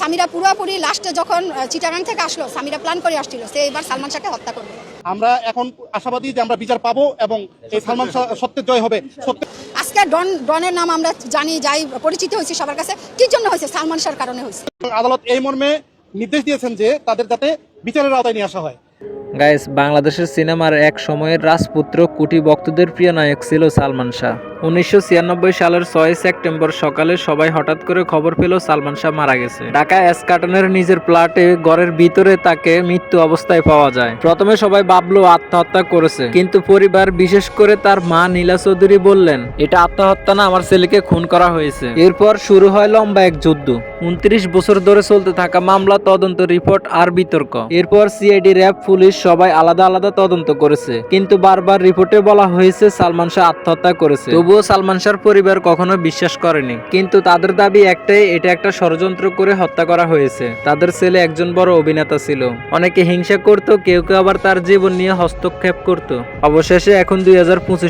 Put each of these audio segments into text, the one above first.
সামিরা পুরোপুরি লাস্টে যখন চিটাগাং থেকে আসলো সামিরা প্ল্যান করে আসছিল সে এবার সালমান শাহকে হত্যা করবে। আমরা এখন আশাবাদী যে আমরা বিচার পাবো এবং এই সালমান শাহ সত্যের জয় হবে। সত্য আজকে ডন ডনের নাম আমরা জানি যাই পরিচিত হয়েছে সবার কাছে কি জন্য হয়েছে? সালমান শাহর কারণে হয়েছে। আদালত এই মর্মে নির্দেশ দিয়েছেন যে তাদের যাতে বিচারের আওতায় নিয়ে আসা হয়। গাইস বাংলাদেশের সিনেমার এক সময়ের রাজপুত্র কুটি ভক্তদের প্রিয় নায়ক ছিল সালমান শাহ। উনিশশো ছিয়ানব্বই সালের ছয় সেপ্টেম্বর সকালে সবাই হঠাৎ করে খবর পেল সালমান শাহ মারা গেছে। ঢাকা নিজের প্লাটে ঘরের ভিতরে তাকে মৃত্যু অবস্থায় পাওয়া যায়। প্রথমে সবাই আত্মহত্যা করেছে। কিন্তু পরিবার, বিশেষ করে তার মা নীলা চৌধুরী বললেন, এটা আত্মহত্যা না, আমার ছেলেকে খুন করা হয়েছে। এরপর শুরু হয় লম্বা এক যুদ্ধ। উনত্রিশ বছর ধরে চলতে থাকা মামলা, তদন্ত রিপোর্ট আর বিতর্ক। এরপর সিআইডি, র্যাব, পুলিশ সবাই আলাদা আলাদা তদন্ত করেছে। কিন্তু বারবার রিপোর্টে বলা হয়েছে, সালমান শাহ আত্মহত্যা করেছে। তবুও সালমান শাহর পরিবার কখনো বিশ্বাস করেনি। কিন্তু তাদের দাবি একটাই, এটা একটা ষড়যন্ত্র করে হত্যা করা হয়েছে। তাদের ছেলে একজন বড় অভিনেতা ছিল। অনেকে হিংসা করত, কেউ কেউ আবার তার জীবন নিয়ে হস্তক্ষেপ করত। অবশেষে এখন দুই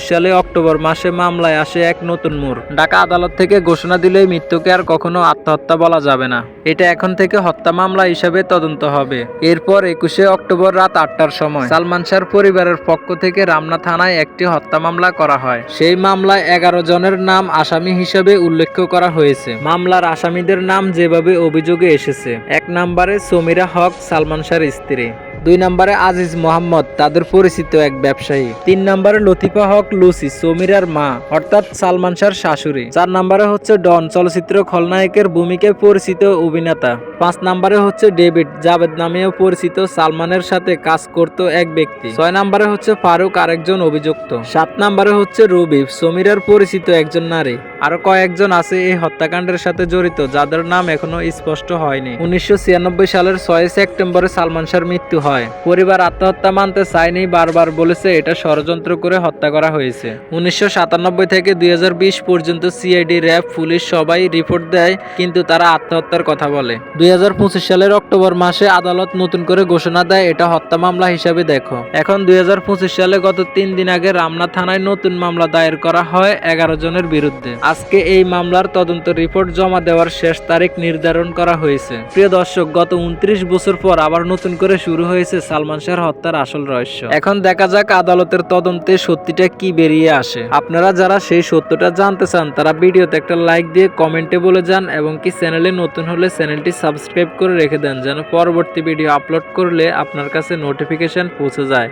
সালে অক্টোবর মাসে মামলায় আসে এক নতুন মোড়। ঢাকা আদালত থেকে ঘোষণা দিলে মৃত্যুকে আর কখনো আত্মহত্যা বলা যাবে না। এটা এখন থেকে হত্যা মামলা হিসাবে তদন্ত হবে। এরপর একুশে অক্টোবর রাত আটটার সময় সালমান শাহর পরিবারের পক্ষ থেকে রামনা থানায় একটি হত্যা মামলা করা হয়। সেই মামলায় এগারো জনের নাম আসামি হিসেবে উল্লেখ করা হয়েছে। মামলার আসামিদের নাম যেভাবে অভিযোগে এসেছে। এক নম্বরে সমীরা হক, সালমান শাহর স্ত্রী। দুই নম্বরে আজিজ মোহাম্মদ, তাদের পরিচিত এক ব্যবসায়ী। তিন নম্বরে লতিফা হক, লুসি, সমীরার মা, অর্থাৎ সালমান শাহর শাশুড়ি। চার নম্বরে হচ্ছে ডন, চলচ্চিত্র খলনায়কের ভূমিকায় পরিচিত অভিনেতা। পাঁচ নম্বরে হচ্ছে ডেভিড জাভেদ নামেও পরিচিত সালমানের সাথে কাজ করত এক ব্যক্তি। ছয় নম্বরে হচ্ছে ফারুক, আরেকজন অভিযুক্ত। সাত নম্বরে হচ্ছে রবি সমীরার পরিচিত একজন নারী। আরও কয়েকজন আছে এই হত্যাকাণ্ডের সাথে জড়িত, যাদের নাম এখনও স্পষ্ট হয়নি। উনিশশো ছিয়ানব্বই সালের ছয় সেপ্টেম্বরে সালমান শাহর মৃত্যু হয়। পরিবার আত্মহত্যা মানতে চায়নি, বারবার বলেছে, এটা ষড়যন্ত্র করে হত্যা করা হয়েছে। উনিশশো থেকে দুই পর্যন্ত সিআইডি, র্যাব, পুলিশ সবাই রিপোর্ট দেয়, কিন্তু তারা আত্মহত্যার কথা বলে। দুই সালের অক্টোবর মাসে আদালত নতুন করে ঘোষণা দেয়, এটা হত্যা মামলা হিসাবে দেখো। এখন দুই হাজার পঁচিশ সালে গত তিন দিন আগে রামনা থানায় নতুন মামলা দায়ের করা হয় এগারো জনের বিরুদ্ধে। আজকে এই মামলার তদন্ত রিপোর্ট জমা দেওয়ার শেষ তারিখ নির্ধারণ করা হয়েছে। প্রিয় দর্শক, গত উনত্রিশ বছর পর আবার নতুন করে শুরু হয়েছে সালমান শাহর হত্যার আসল রহস্য। এখন দেখা যাক আদালতের তদন্তে সত্যিটা কি বেরিয়ে আসে। আপনারা যারা সেই সত্যটা জানতে চান, তারা ভিডিওতে একটা লাইক দিয়ে কমেন্টে বলে যান এবং কি চ্যানেলে নতুন হলে চ্যানেলটি সাবস্ক্রাইব করে রেখে দেন, যেন পরবর্তী ভিডিও আপলোড করলে আপনার কাছে নোটিফিকেশন পৌঁছে যায়।